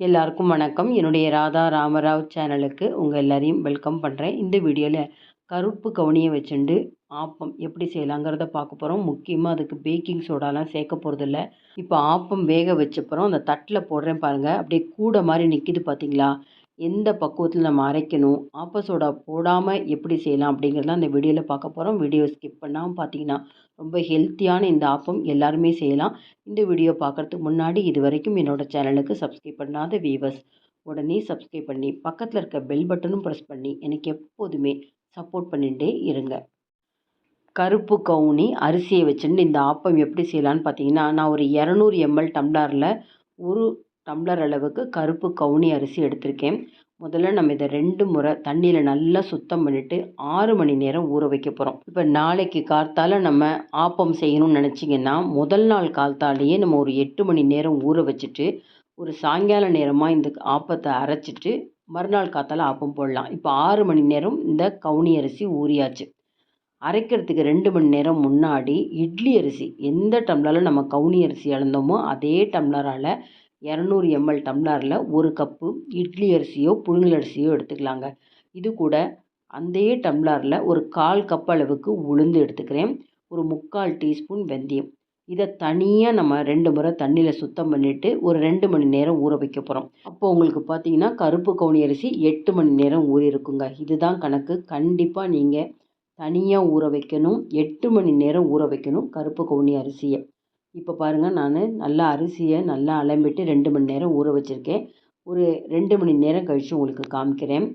எல்லாருக்கும் வணக்கம். என்னுடைய ராதா ராமராவ் சேனலுக்கு உங்கள் எல்லாரையும் வெல்கம் பண்ணுறேன் இந்த வீடியோவில் கருப்பு கவுனியை வச்சுண்டு ஆப்பம் எப்படி செய்யலாங்கிறத பார்க்க போகிறோம் முக்கியமாக அதுக்கு பேக்கிங் சோடாலாம் சேர்க்க போகிறதில்ல இப்போ ஆப்பம் வேக வச்சப்புறம் அந்த தட்டில் போடுறேன் பாருங்கள் அப்படியே கூட மாதிரி நிற்கிது பார்த்தீங்களா எந்த பக்குவத்தில் நம்ம அரைக்கணும்? ஆப்ப சோடா போடாமல் எப்படி செய்யலாம் அப்படிங்கிறத அந்த வீடியோவில் பார்க்க போகிறோம் வீடியோ ஸ்கிப் பண்ணாமல் பார்த்தீங்கன்னா ரொம்ப ஹெல்த்தியான இந்த ஆப்பம் எல்லாருமே செய்யலாம். இந்த வீடியோ பார்க்குறதுக்கு முன்னாடி இது வரைக்கும் என்னோடய சேனலுக்கு சப்ஸ்கிரைப் பண்ணாத வியூவர்ஸ் உடனே சப்ஸ்கிரைப் பண்ணி பக்கத்தில் இருக்க பெல் பட்டனும் ப்ரெஸ் பண்ணி எனக்கு எப்போதுமே சப்போர்ட் பண்ணிகிட்டே இருங்க. கருப்பு கவுனி அரிசியை வச்சுட்டு இந்த ஆப்பம் எப்படி செய்யலான்னு பார்த்தீங்கன்னா நான் ஒரு இரநூறு எம்எல் டம்ளரில் ஒரு டம்ளர் அளவுக்கு கருப்பு கவுனி அரிசி எடுத்திருக்கேன். முதல்ல நம்ம இதை ரெண்டு முறை தண்ணியில் நல்லா சுத்தம் பண்ணிவிட்டு ஆறு மணி நேரம் ஊற வைக்க போகிறோம் இப்போ நாளைக்கு கார்த்தால நம்ம ஆப்பம் செய்யணும்னு நினச்சிங்கன்னா முதல் நாள் காலத்தாலேயே நம்ம ஒரு எட்டு மணி நேரம் ஊற வச்சுட்டு ஒரு சாயங்கால நேரமாக இந்த ஆப்பத்தை அரைச்சிட்டு மறுநாள் காத்தால ஆப்பம் போடலாம். இப்போ ஆறு மணி நேரம் இந்த கவுனி அரிசி ஊறியாச்சு. அரைக்கிறதுக்கு ரெண்டு மணி நேரம் முன்னாடி இட்லி அரிசி எந்த டம்ளரில் நம்ம கவுனி அரிசி அளந்தோமோ அதே டம்ளரால் இரநூறு எம்எல் டம்ளரில் ஒரு கப்பு இட்லி அரிசியோ புழுங்கல் அரிசியோ எடுத்துக்கலாங்க. இது கூட அந்தே டம்ளரில் ஒரு கால் கப் அளவுக்கு உளுந்து எடுத்துக்கிறேன். ஒரு முக்கால் டீஸ்பூன் வெந்தயம். இதை தனியாக நம்ம ரெண்டு முறை தண்ணியில் சுத்தம் பண்ணிவிட்டு ஒரு ரெண்டு மணி நேரம் ஊற வைக்க போகிறோம் அப்போ உங்களுக்கு பார்த்தீங்கன்னா கருப்பு கவுனி அரிசி எட்டு மணி நேரம் ஊறி இருக்குங்க. இதுதான் கணக்கு. கண்டிப்பாக நீங்கள் தனியாக ஊற வைக்கணும். எட்டு மணி நேரம் ஊற வைக்கணும் கருப்பு கவுனி அரிசியை. இப்போ பாருங்கள் நான் நல்லா அரிசியை நல்லா அலம்பிட்டு ரெண்டு மணி நேரம் ஊற வச்சுருக்கேன். ஒரு ரெண்டு மணி நேரம் கழித்து உங்களுக்கு காமிக்கிறேன்.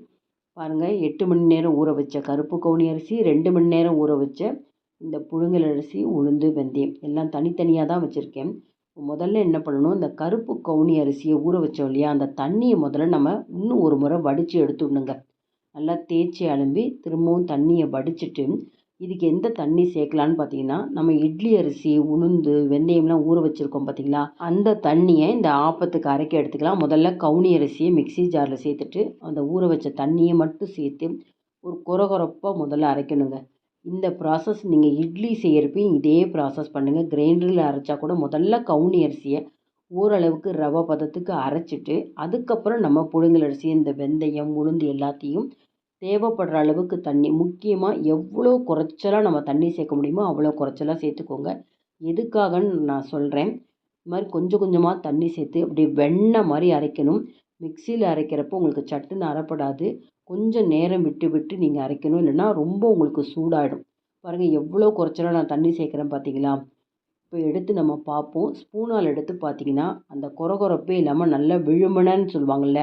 பாருங்கள் எட்டு மணி நேரம் ஊற வச்ச கருப்பு கவுனி அரிசி ரெண்டு மணி நேரம் ஊற வச்ச இந்த புழுங்கல் அரிசி உளுந்து வெந்தயம் எல்லாம் தனித்தனியாக தான் வச்சுருக்கேன். முதல்ல என்ன பண்ணணும் இந்த கருப்பு கவுனி அரிசியை ஊற வச்சோம் இல்லையா அந்த தண்ணியை முதல்ல நம்ம இன்னும் ஒரு முறை வடித்து எடுத்துடணுங்க. நல்லா தேய்ச்சி அலம்பி திரும்பவும் தண்ணியை வடிச்சிட்டு இதுக்கு எந்த தண்ணி சேர்க்கலான்னு பார்த்தீங்கன்னா நம்ம இட்லி அரிசி உளுந்து வெந்தயம்லாம் ஊற வச்சுருக்கோம் பார்த்தீங்களா? அந்த தண்ணியை இந்த ஆப்பத்துக்கு அரைக்க எடுத்துக்கலாம். முதல்ல கவுனி அரிசியை மிக்சி ஜாரில் சேர்த்துட்டு அந்த ஊற வச்ச தண்ணியை மட்டும் சேர்த்து ஒரு குறகுறப்பாக முதல்ல அரைக்கணுங்க. இந்த ப்ராசஸ் நீங்கள் இட்லி செய்கிறப்பையும் இதே ப்ராசஸ் பண்ணுங்கள் கிரைண்டரில் அரைச்சா கூட முதல்ல கவுனி அரிசியை ஓரளவுக்கு ரவை பதத்துக்கு அரைச்சிட்டு அதுக்கப்புறம் நம்ம புழுங்கல் அரிசி இந்த வெந்தயம் உளுந்து எல்லாத்தையும் தேவைப்படுற அளவுக்கு தண்ணி முக்கியமாக எவ்வளோ குறைச்சலாக நம்ம தண்ணி சேர்க்க முடியுமோ அவ்வளோ குறைச்சலாக சேர்த்துக்கோங்க. எதுக்காகன்னு நான் சொல்கிறேன் இது மாதிரி கொஞ்சம் கொஞ்சமாக தண்ணி சேர்த்து அப்படி வெண்ணெய் மாதிரி அரைக்கணும். மிக்சியில் அரைக்கிறப்போ உங்களுக்கு சட்டுன்னு அரைப்படாது. கொஞ்சம் நேரம் விட்டு விட்டு நீங்கள் அரைக்கணும். இல்லைன்னா ரொம்ப உங்களுக்கு சூடாகிடும் பாருங்கள் எவ்வளோ குறைச்சலாக நான் தண்ணி சேர்க்குறேன் பார்த்தீங்களா? இப்போ எடுத்து நம்ம பார்ப்போம். ஸ்பூனால் எடுத்து பார்த்தீங்கன்னா அந்த குறகுறப்பே இல்லாமல் நல்லா விழுமணன்னு சொல்லுவாங்கள்ல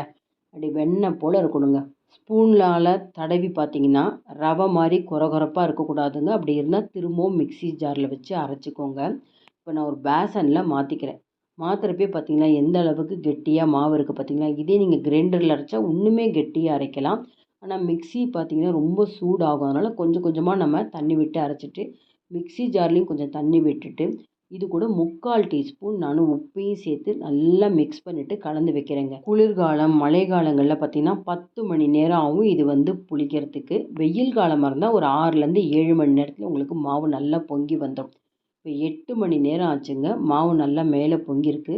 அப்படி வெண்ணெய் போல் இருக்கணுங்க. ஸ்பூனால் தடவி பார்த்தீங்கன்னா ரவை மாதிரி குறகுறப்பாக இருக்கக்கூடாதுங்க. அப்படி இருந்தால் திரும்பவும் மிக்சி ஜாரில் வச்சு அரைச்சிக்கோங்க. இப்போ நான் ஒரு பேசனில் மாற்றிக்கிறேன் மாற்றுறப்பே பார்த்தீங்கன்னா எந்த அளவுக்கு கெட்டியாக மாவு இருக்குது பார்த்தீங்களா இதே நீங்கள் கிரைண்டரில் அரைச்சா இன்னுமே கெட்டியாக அரைக்கலாம். ஆனால் மிக்சி பார்த்தீங்கன்னா ரொம்ப சூடாகும். அதனால் கொஞ்சம் கொஞ்சமாக நம்ம தண்ணி விட்டு அரைச்சிட்டு மிக்சி ஜார்லேயும் கொஞ்சம் தண்ணி விட்டுட்டு இது கூட முக்கால் டீஸ்பூன் நான் உப்பையும் சேர்த்து நல்லா மிக்ஸ் பண்ணிவிட்டு கலந்து வைக்கிறேங்க. குளிர்காலம் மழை காலங்களில் பார்த்திங்கன்னா பத்து மணி நேரம் ஆகும் இது வந்து புளிக்கிறதுக்கு. வெயில் காலமாக இருந்தால் ஒரு ஆறுலேருந்து ஏழு மணி நேரத்தில் உங்களுக்கு மாவு நல்லா பொங்கி வந்துடும் இப்போ எட்டு மணி நேரம் ஆச்சுங்க. மாவு நல்லா மேலே பொங்கியிருக்கு.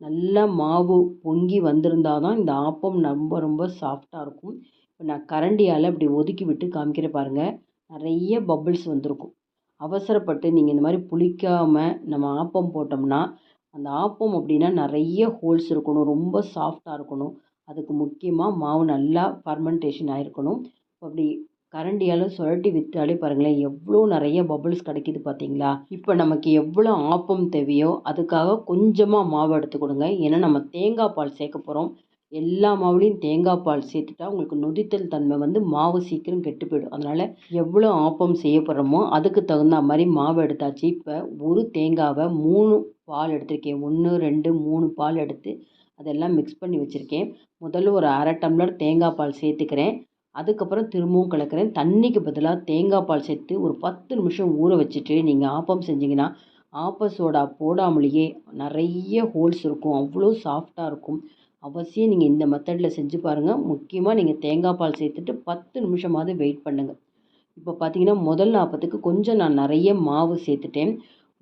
நல்லா மாவு பொங்கி வந்திருந்தால் தான் இந்த ஆப்பம் ரொம்ப ரொம்ப சாஃப்டாக இருக்கும். இப்போ நான் கரண்டியால் இப்படி ஒதுக்கி விட்டு காமிக்கிற பாருங்கள் நிறைய பபுள்ஸ் வந்திருக்கும். அவசரப்பட்டு நீங்கள் இந்த மாதிரி புளிக்காமல் நம்ம ஆப்பம் போட்டோம்னா அந்த ஆப்பம் அப்படின்னா நிறைய ஹோல்ஸ் இருக்கணும் ரொம்ப சாஃப்டாக இருக்கணும். அதுக்கு முக்கியமாக மாவு நல்லா ஃபர்மெண்டேஷன் ஆகிருக்கணும் அப்படி கரண்டியால் சுழட்டி விற்றாலே பாருங்களேன் எவ்வளோ நிறைய பபுள்ஸ் கிடைக்கிது பார்த்தீங்களா? இப்போ நமக்கு எவ்வளோ ஆப்பம் தேவையோ அதுக்காக கொஞ்சமாக மாவு எடுத்துக்கொடுங்க ஏன்னா நம்ம தேங்காய் பால் சேர்க்க போகிறோம் எல்லா மாவுலேயும் தேங்காய் பால் சேர்த்துட்டா உங்களுக்கு நொதித்தல் தன்மை வந்து மாவு சீக்கிரம் கெட்டு போயிடும். அதனால் எவ்வளோ ஆப்பம் செய்ய போகிறோமோ அதுக்கு தகுந்த மாதிரி மாவு எடுத்தாச்சு. இப்போ ஒரு தேங்காவை மூணு பால் எடுத்திருக்கேன். ஒன்று ரெண்டு மூணு பால் எடுத்து அதெல்லாம் மிக்ஸ் பண்ணி வச்சுருக்கேன். முதல்ல ஒரு அரை டம்ளர் தேங்காய் பால் சேர்த்துக்கிறேன். அதுக்கப்புறம் திரும்பவும் கலக்கிறேன். தண்ணிக்கு பதிலாக தேங்காய் பால் சேர்த்து ஒரு பத்து நிமிஷம் ஊற வச்சுட்டு நீங்கள் ஆப்பம் செஞ்சிங்கன்னா ஆப்ப சோடா போடாமலேயே நிறைய ஹோல்ஸ் இருக்கும். அவ்வளோ சாஃப்டாக இருக்கும். அவசியம் நீங்கள் இந்த மெத்தடில் செஞ்சு பாருங்கள் முக்கியமாக நீங்கள் தேங்காய் பால் சேர்த்துட்டு பத்து நிமிஷமாவது வெயிட் பண்ணுங்கள் இப்போ பார்த்தீங்கன்னா முதல் ஆப்பத்துக்கு கொஞ்சம் நான் நிறைய மாவு சேர்த்துட்டேன்.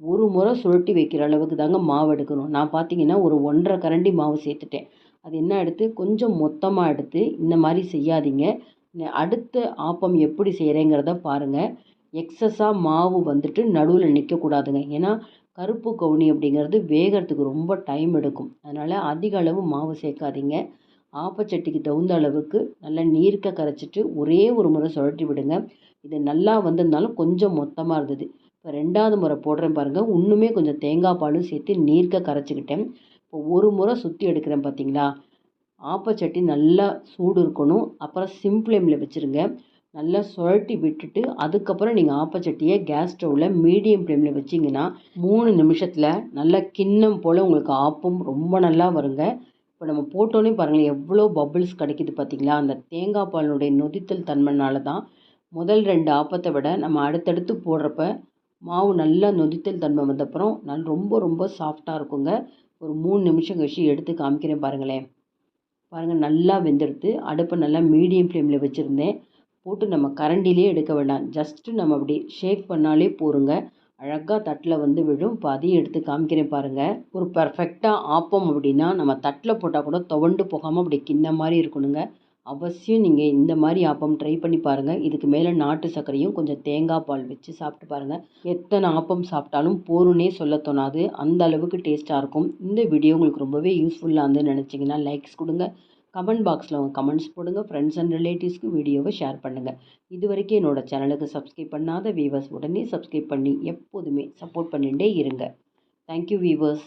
ஒரு முறை சுழட்டி வைக்கிற அளவுக்கு தாங்க மாவு எடுக்கணும். நான் பார்த்தீங்கன்னா ஒரு ஒன்றரை கரண்டி மாவு சேர்த்துட்டேன். அது என்ன எடுத்து? கொஞ்சம் மொத்தமாக எடுத்து இந்த மாதிரி செய்யாதீங்க. அடுத்த ஆப்பம் எப்படி செய்கிறேங்கிறத பாருங்கள் எக்ஸஸாக மாவு வந்துட்டு நடுவில் நிற்கக்கூடாதுங்க ஏன்னா கருப்பு கவுனி அப்படிங்கிறது வேகிறதுக்கு ரொம்ப டைம் எடுக்கும். அதனால் அதிக அளவு மாவு சேர்க்காதீங்க. ஆப்பச்சட்டிக்கு தகுந்த அளவுக்கு நல்லா நீர்க்க கரைச்சிட்டு ஒரே ஒரு முறை சுழட்டி விடுங்க. இது நல்லா வந்திருந்தாலும் கொஞ்சம் மொத்தமாக இருந்தது. இப்போ ரெண்டாவது முறை போடுறேன் பாருங்கள் இன்னுமே கொஞ்சம் தேங்காய் பாலும் சேர்த்து நீர்க்க கரைச்சிக்கிட்டேன். இப்போ ஒரு முறை சுற்றி எடுக்கிறேன் பார்த்தீங்களா ஆப்பச்சட்டி நல்லா சூடு இருக்கணும். அப்புறம் சிம் ஃப்ளேமில் வச்சுருங்க. நல்லா சுழட்டி விட்டுட்டு அதுக்கப்புறம் நீங்கள் ஆப்பச்சட்டியை கேஸ் ஸ்டவ்வில் மீடியம் ஃப்ளேமில் வச்சிங்கன்னா மூணு நிமிஷத்தில் நல்லா கிண்ணம் போல் உங்களுக்கு ஆப்பம் ரொம்ப நல்லா வருங்க. இப்போ நம்ம போட்டோன்னே பாருங்களேன் எவ்வளோ பபிள்ஸ் கிடைக்குது பார்த்தீங்களா அந்த தேங்காய் பாலினுடைய நொதித்தல் தன்மைனால தான் முதல் ரெண்டு ஆப்பத்தை விட நம்ம அடுத்தடுத்து போடுறப்ப மாவு நல்லா நொதித்தல் தன்மை வந்தப்புறம் நல் ரொம்ப ரொம்ப சாஃப்டாக இருக்குங்க. ஒரு மூணு நிமிஷம் கழிச்சு எடுத்து காமிக்கிறேன் பாருங்களேன். பாருங்கள் நல்லா வெந்துடுத்து அடுப்பை நல்லா மீடியம் ஃப்ளேமில் வச்சுருந்தேன். போட்டு நம்ம கரண்டிலே எடுக்க வேண்டாம். ஜஸ்ட்டு நம்ம அப்படி ஷேக் பண்ணாலே போருங்க. அழகாக தட்டில் வந்து விழும். இப்போ அதையும் எடுத்து காமிக்கிறேன் பாருங்கள் ஒரு பர்ஃபெக்டாக ஆப்பம் அப்படின்னா நம்ம தட்டில் போட்டால் கூட துவண்டு போகாமல் அப்படி கிண்ண மாதிரி இருக்கணுங்க. அவசியம் நீங்கள் இந்த மாதிரி ஆப்பம் ட்ரை பண்ணி பாருங்கள் இதுக்கு மேலே நாட்டு சர்க்கரையும் கொஞ்சம் தேங்காய் பால் வச்சு சாப்பிட்டு பாருங்கள் எத்தனை ஆப்பம் சாப்பிட்டாலும் போருன்னே சொல்ல தோணாது. அந்த அளவுக்கு டேஸ்ட்டாக இருக்கும். இந்த வீடியோ உங்களுக்கு ரொம்பவே யூஸ்ஃபுல்லாக இருந்து நினச்சிங்கன்னா லைக்ஸ் கொடுங்க. கமெண்ட் பாக்ஸில் உங்கள் கமெண்ட்ஸ் போடுங்க ஃப்ரெண்ட்ஸ் அண்ட் ரிலேட்டிவ்ஸ்க்கு வீடியோவை ஷேர் பண்ணுங்கள் இது வரைக்கும் என்னோடய சேனலுக்கு சப்ஸ்கிரைப் பண்ணாத வீவர்ஸ் உடனே சப்ஸ்கிரைப் பண்ணி எப்போதுமே சப்போர்ட் பண்ணிகிட்டே இருங்க. Thank you viewers